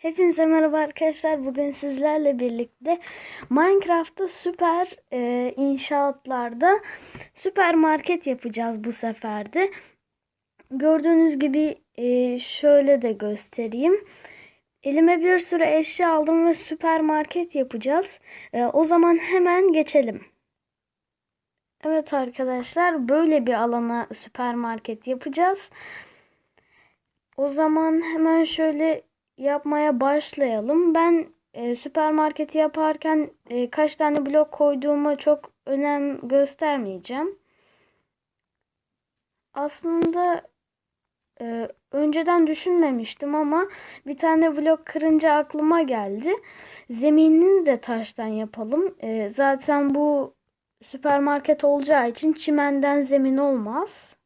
Hepinize merhaba arkadaşlar. Bugün sizlerle birlikte Minecraft'ta süper e, inşaatlarda süpermarket yapacağız bu sefer de. Gördüğünüz gibi e, şöyle de göstereyim. Elime bir sürü eşya aldım ve süpermarket yapacağız. E, o zaman hemen geçelim. Evet arkadaşlar böyle bir alana süpermarket yapacağız. O zaman hemen şöyle yapmaya başlayalım. Ben e, süpermarketi yaparken e, kaç tane blok koyduğuma çok önem göstermeyeceğim. Aslında e, önceden düşünmemiştim ama bir tane blok kırınca aklıma geldi. Zeminini de taştan yapalım. E, zaten bu süpermarket olacağı için çimenden zemin olmaz.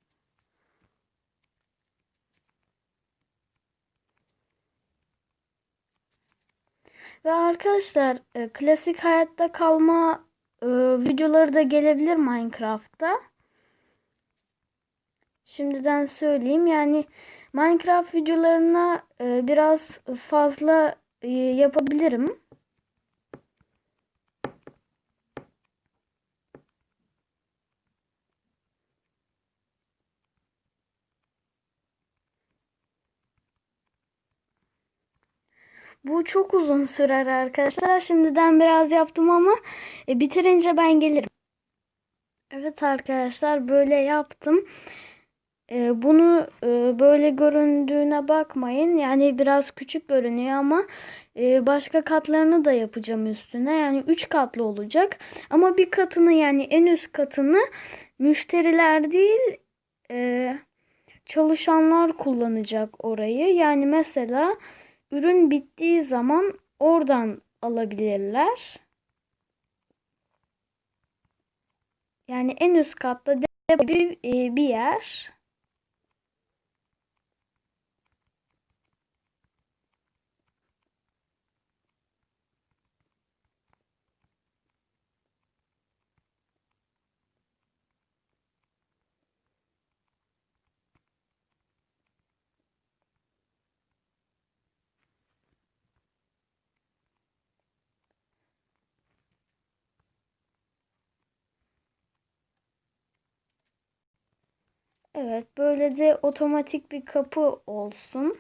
Ve arkadaşlar e, klasik hayatta kalma e, videoları da gelebilir Minecraft'ta. Şimdiden söyleyeyim yani Minecraft videolarına e, biraz fazla e, yapabilirim. Bu çok uzun sürer arkadaşlar. Şimdiden biraz yaptım ama e, bitirince ben gelirim. Evet arkadaşlar böyle yaptım. E, bunu e, böyle göründüğüne bakmayın. Yani biraz küçük görünüyor ama e, başka katlarını da yapacağım üstüne. Yani 3 katlı olacak. Ama bir katını yani en üst katını müşteriler değil çalışanlar kullanacak orayı. Yani mesela ürün bittiği zaman oradan alabilirler. Yani en üst katta depo bir, e, bir yer. Evet, böyle de otomatik bir kapı olsun.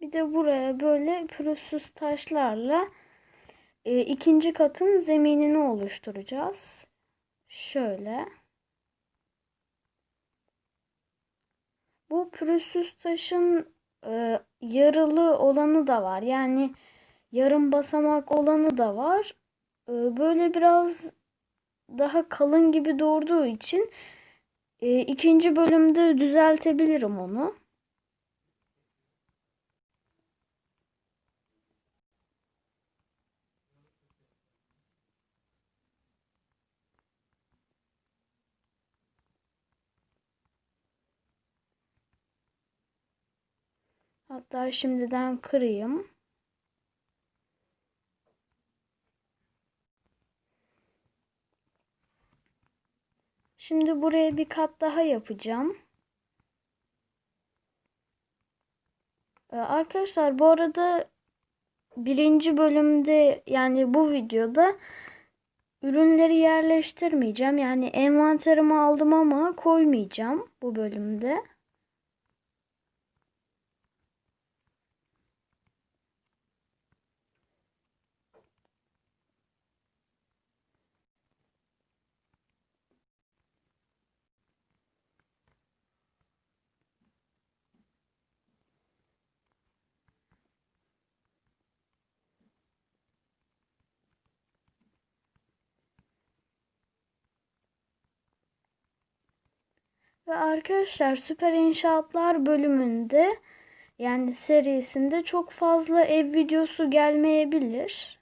Bir de buraya böyle pürüzsüz taşlarla e, ikinci katın zeminini oluşturacağız. Şöyle. Bu pürüzsüz taşın e, yarılı olanı da var. Yani yarım basamak olanı da var. E, böyle biraz daha kalın gibi durduğu için e, ikinci bölümde düzeltebilirim onu. Hatta şimdiden kırayım. Şimdi buraya bir kat daha yapacağım. Ee, arkadaşlar bu arada birinci bölümde yani bu videoda ürünleri yerleştirmeyeceğim. Yani envanterimi aldım ama koymayacağım bu bölümde. Ve arkadaşlar Süper İnşaatlar bölümünde yani serisinde çok fazla ev videosu gelmeyebilir.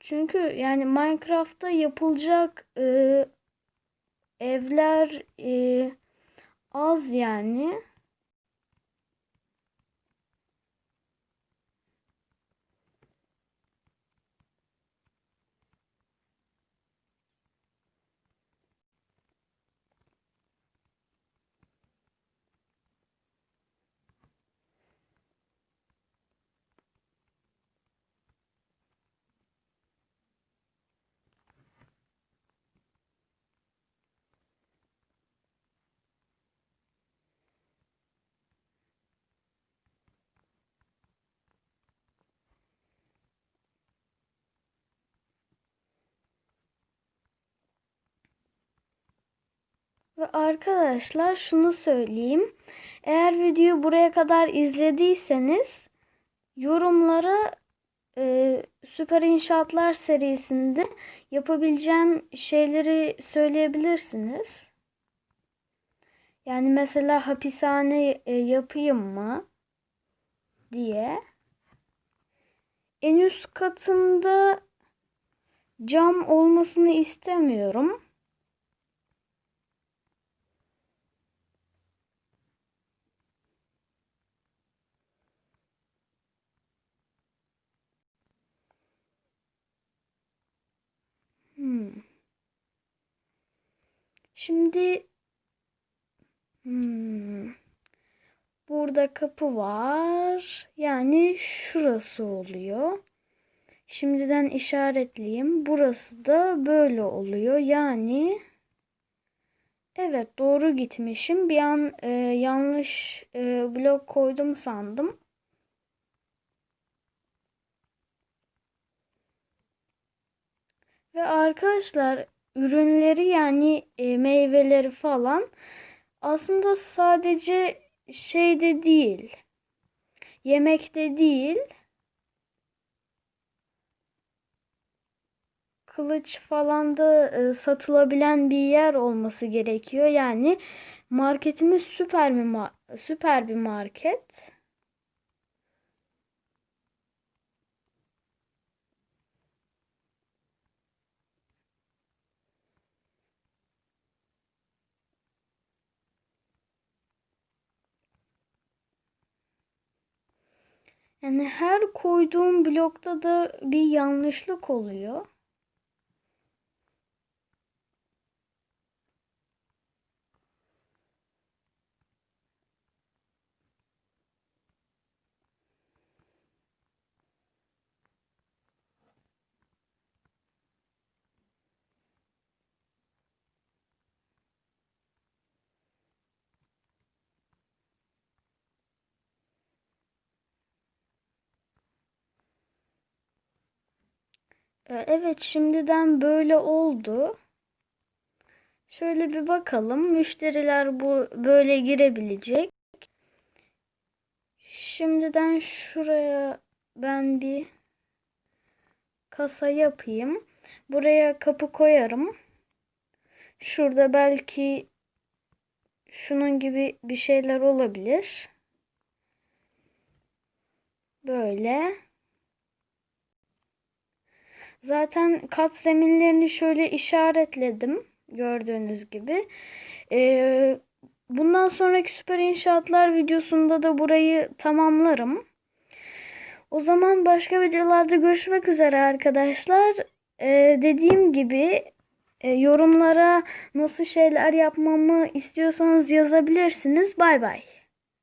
Çünkü yani Minecraft'ta yapılacak e, evler e, az yani. Ve arkadaşlar şunu söyleyeyim. Eğer videoyu buraya kadar izlediyseniz yorumlara e, Süper İnşaatlar serisinde yapabileceğim şeyleri söyleyebilirsiniz. Yani mesela hapishane e, yapayım mı diye. En üst katında cam olmasını istemiyorum. Şimdi hmm, burada kapı var. Yani şurası oluyor. Şimdiden işaretleyeyim. Burası da böyle oluyor. Yani evet doğru gitmişim. Bir an e, yanlış e, blok koydum sandım. Ve arkadaşlar ürünleri yani e, meyveleri falan aslında sadece şeyde değil. Yemekte değil. Kılıç falan da e, satılabilen bir yer olması gerekiyor. Yani marketimiz süper bir süper bir market. Yani her koyduğum blokta da bir yanlışlık oluyor. Evet şimdiden böyle oldu. Şöyle bir bakalım. Müşteriler bu böyle girebilecek. Şimdiden şuraya ben bir kasa yapayım. Buraya kapı koyarım. Şurada belki şunun gibi bir şeyler olabilir. Böyle. Zaten kat zeminlerini şöyle işaretledim. Gördüğünüz gibi. Ee, bundan sonraki süper inşaatlar videosunda da burayı tamamlarım. O zaman başka videolarda görüşmek üzere arkadaşlar. Ee, dediğim gibi e, yorumlara nasıl şeyler yapmamı istiyorsanız yazabilirsiniz. Bay bay.